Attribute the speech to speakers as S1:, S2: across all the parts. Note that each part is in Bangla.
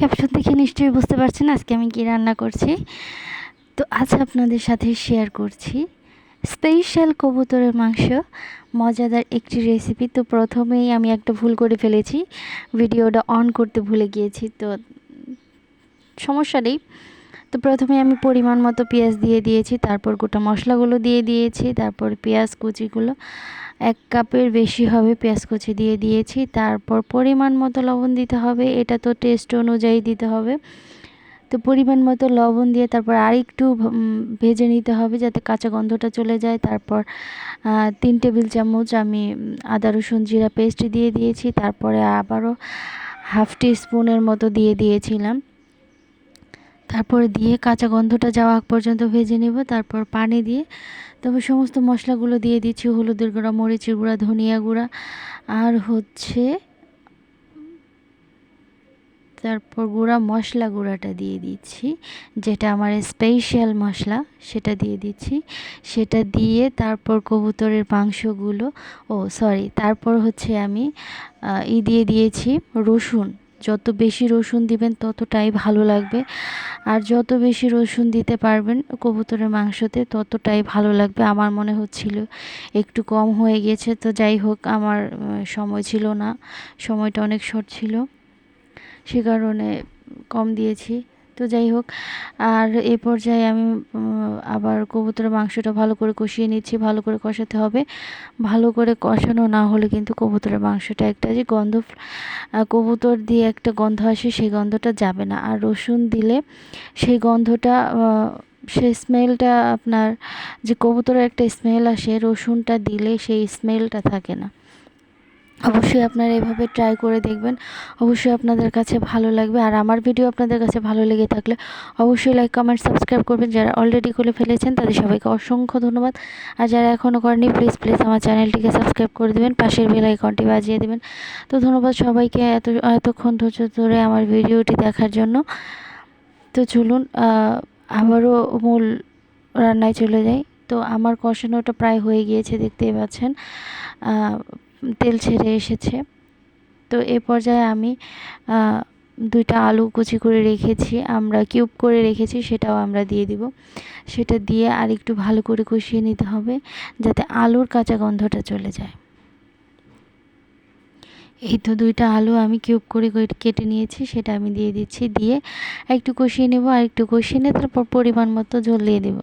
S1: ক্যাপশন দেখে নিশ্চয়ই বুঝতে পারছেন, আজকে আমি কী রান্না করছি। তো আজ আপনাদের সাথে শেয়ার করছি স্পেশাল কবুতরের মাংস। মজাদার একটি রেসিপি তো প্রথমেই আমি একটা ভুল করে ফেলেছি, ভিডিওটা অন করতে ভুলে গিয়েছি, তো সমস্যা নেই। তো প্রথমে আমি পরিমাণ মতো পেঁয়াজ দিয়ে দিয়েছি, তারপর গোটা মশলাগুলো দিয়ে দিয়েছি, তারপর পেঁয়াজ কুচিগুলো এক কাপের বেশি হবে পেঁয়াজ কুচি দিয়ে দিয়েছি, তারপর পরিমাণ মতো লবণ দিতে হবে, এটা তো টেস্ট অনুযায়ী দিতে হবে। তো পরিমাণ মতো লবণ দিয়ে তারপর আরেকটু ভেজে নিতে হবে যাতে কাঁচা গন্ধটা চলে যায়, তারপর তিন টেবিল চামচ আমি আদা, রসুন, জিরা পেস্ট দিয়ে দিয়েছি, তারপরে আবারও হাফ টি স্পুনের মতো দিয়ে দিয়েছিলাম। তারপর দিয়ে কাঁচা গন্ধটা যাওয়া পর্যন্ত ভেজে নেব, তারপর পানি দিয়ে। তারপর সমস্ত মশলাগুলো দিয়ে দিচ্ছি, হলুদের গুঁড়া, মরিচের গুঁড়া, ধনিয়া গুঁড়া। আর হচ্ছে তারপর গুঁড়া মশলা গুঁড়াটা দিয়ে দিচ্ছি, যেটা আমার স্পেশাল মশলা, সেটা দিয়ে দিচ্ছি। সেটা দিয়ে তারপর কবুতরের মাংসগুলো, ও সরি তারপর হচ্ছে আমি ই দিয়ে দিয়েছি রসুন। যত বেশি রসুন দিবেন, ততটাই ভালো লাগবে। আর যত বেশি রসুন দিতে পারবেন কবুতরের মাংসতে, ততটাই ভালো লাগবে আমার মনে হচ্ছিল। একটু কম হয়ে গেছে, তো যাই হোক, আমার সময় ছিল না। সময়টা অনেক শর্ট ছিল। সে কারণে কম দিয়েছি। তো যাই হোক, আর এ পর্যায়ে আমি আবার কবুতরের মাংসটা ভালো করে কষিয়ে নিচ্ছি, ভালো করে কষাতে হবে। ভালো করে কষানো না হলে কিন্তু কবুতরের মাংসটা একটা যে গন্ধ কবুতর দিয়ে একটা গন্ধ আসে, সেই গন্ধটা যাবে না। আর রসুন দিলে সেই গন্ধটা সেই স্মেলটা আপনার যে কবুতরের একটা স্মেল আসে, রসুনটা দিলে সেই স্মেলটা থাকে না। অবশ্যই আপনারা এভাবে ট্রাই করে দেখবেন। অবশ্যই আপনাদের কাছে ভালো লাগবে। আর আমার ভিডিও আপনাদের কাছে ভালো লেগে থাকলে অবশ্যই লাইক কমেন্ট সাবস্ক্রাইব করবেন। যারা অলরেডি করে ফেলেছেন, তাদের সবাইকে অসংখ্য ধন্যবাদ। আর যারা এখনও করেনি প্লিজ প্লিজ আমার চ্যানেলটিকে সাবস্ক্রাইব করে দেবেন। পাশের বেল আইকনটি বাজিয়ে দেবেন। তো ধন্যবাদ সবাইকে এত, এতক্ষণ ধৈর্য ধরে আমার ভিডিওটি দেখার জন্য। তো চলুন আবারও মূল রান্নায় চলে যাই। তো আমার কষানোটা প্রায় হয়ে গিয়েছে, দেখতেই পাচ্ছেন। তেল ছেড়ে এসেছে। তো এ পর্যায়ে আমি দুইটা আলু কুচি করে রেখেছি, আমরা কিউব করে রেখেছি, সেটাও আমরা দিয়ে দিব। সেটা দিয়ে আর একটু ভালো করে কষিয়ে নিতে হবে, যাতে আলুর কাঁচা গন্ধটা চলে যায়। এই তো দুইটা আলু আমি কিউব করে কেটে নিয়েছি, সেটা আমি দিয়ে দিচ্ছি। দিয়ে একটু কষিয়ে নেব আর একটু কষিয়ে নিয়ে তারপর পরিমাণ মতো জল দিয়ে দেবো।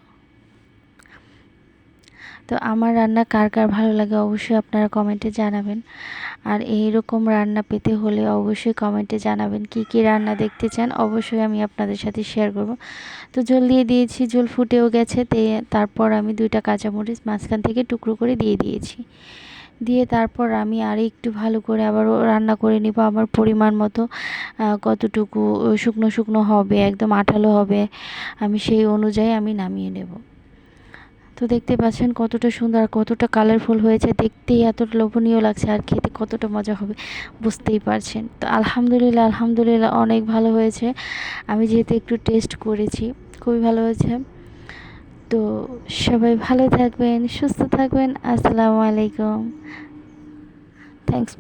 S1: তো আমার রান্না কার কার ভালো লাগে অবশ্যই আপনারা কমেন্টে জানাবেন। আর এই রকম রান্না পেতে হলে অবশ্যই কমেন্টে জানাবেন কি কি রান্না দেখতে চান, অবশ্যই আমি আপনাদের সাথে শেয়ার করব। তো জল দিয়ে দিয়েছি, জল ফুটেও গেছে, তে তারপর আমি দুইটা কাঁচামরিচ মাঝখান থেকে টুকরো করে দিয়ে দিয়েছি। দিয়ে তারপর আমি আর একটু ভালো করে আবারও রান্না করে নিব, আমার পরিমাণ মতো কতটুকু, শুকনো শুকনো হবে, একদম আঠালো হবে, আমি সেই অনুযায়ী আমি নামিয়ে নেব। তো দেখতে পাচ্ছেন কতটা সুন্দর আর কতটা কালারফুল হয়েছে। দেখতেই এতটা লোভনীয় লাগছে আর খেতে কতটা মজা হবে বুঝতেই পারছেন। তো আলহামদুলিল্লাহ আলহামদুলিল্লাহ অনেক ভালো হয়েছে। আমি যেহেতু একটু টেস্ট করেছি, খুবই ভালো হয়েছে। তো সবাই ভালো থাকবেন, সুস্থ থাকবেন। আসসালামু আলাইকুম। থ্যাংকস